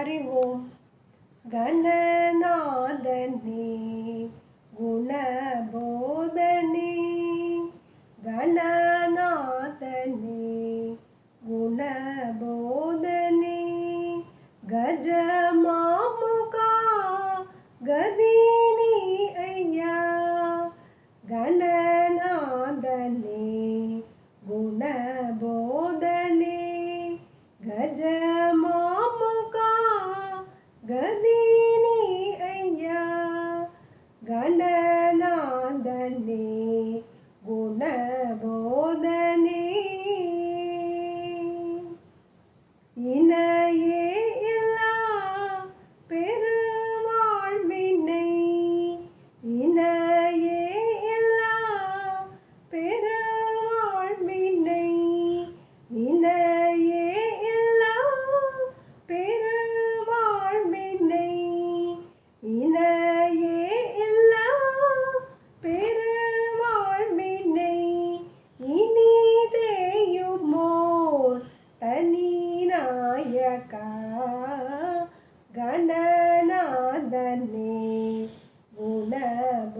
அறிவோம் கணநாதனே குணபோத கணநாதனே குணபோதனே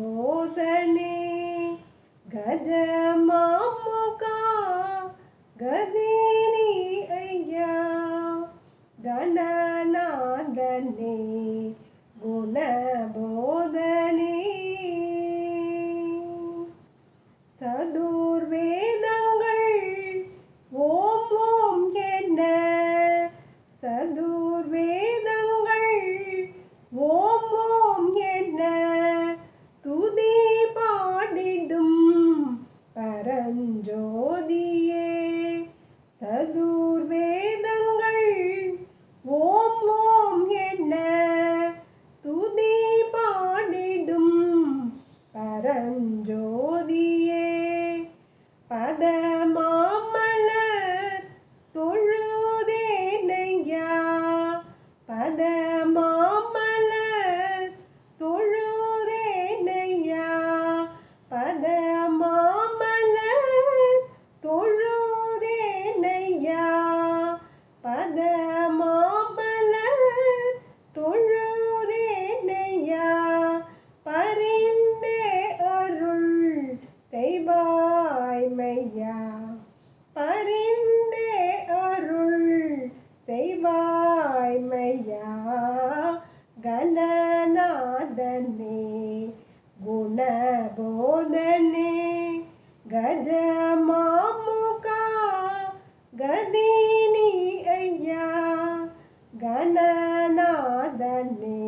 கஜமாமுகா கதினி ஐயா கணநாதனே குணபோதனே. And you. செய்வாய்மையா பரிந்தே அருள் செய்வாய்மையா கணநாதனே குணபோதனே கஜமாமுகா கதீனி ஐயா கணநாதனே